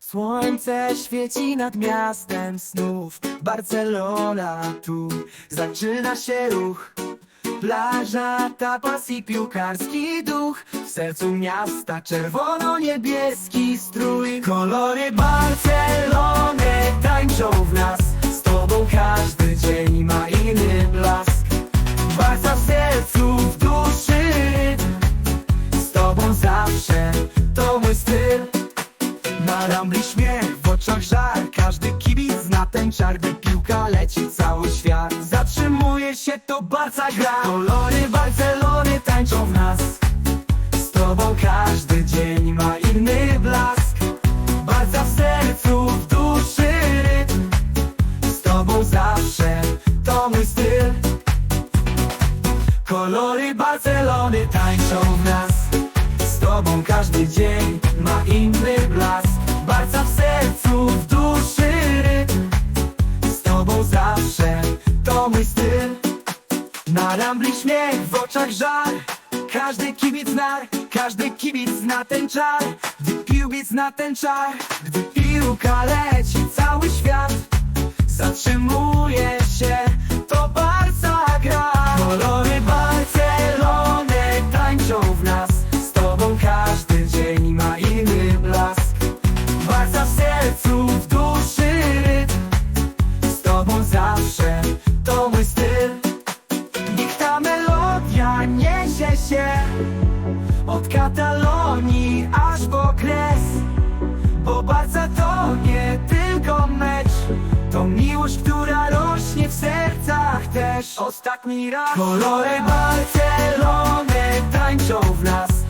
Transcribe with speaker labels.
Speaker 1: Słońce świeci nad miastem snów. Barcelona tu. Zaczyna się ruch. Plaża, tapas i piłkarski duch. W sercu miasta czerwono-niebieski strój. Kolory Barcelony tańczą w nas Z tobą każdy dzień ma inny blask. Barca w sercu, w duszy. Z tobą zawsze to mój styl zna ten czar Gdy piłka leci cały świat. Zatrzymuje się to Barca gra. Kolory Barcelony tańczą w nas. Z tobą każdy dzień ma inny blask. Barca w sercu, w duszy rytm. Z tobą zawsze to mój styl. Kolory Barcelony tańczą w nas. Z tobą każdy dzień mój styl. Na rambli śmiech, w oczach żar Każdy kibic zna, każdy kibic zna ten czar. Gdy piłbic zna ten czar Gdy piłka leci cały świat Zatrzymuje się Od Katalonii aż po kres Bo Barca to nie tylko mecz. To miłość, która rośnie w sercach też. Ostatni raz. Kolory Barcelony tańczą w nas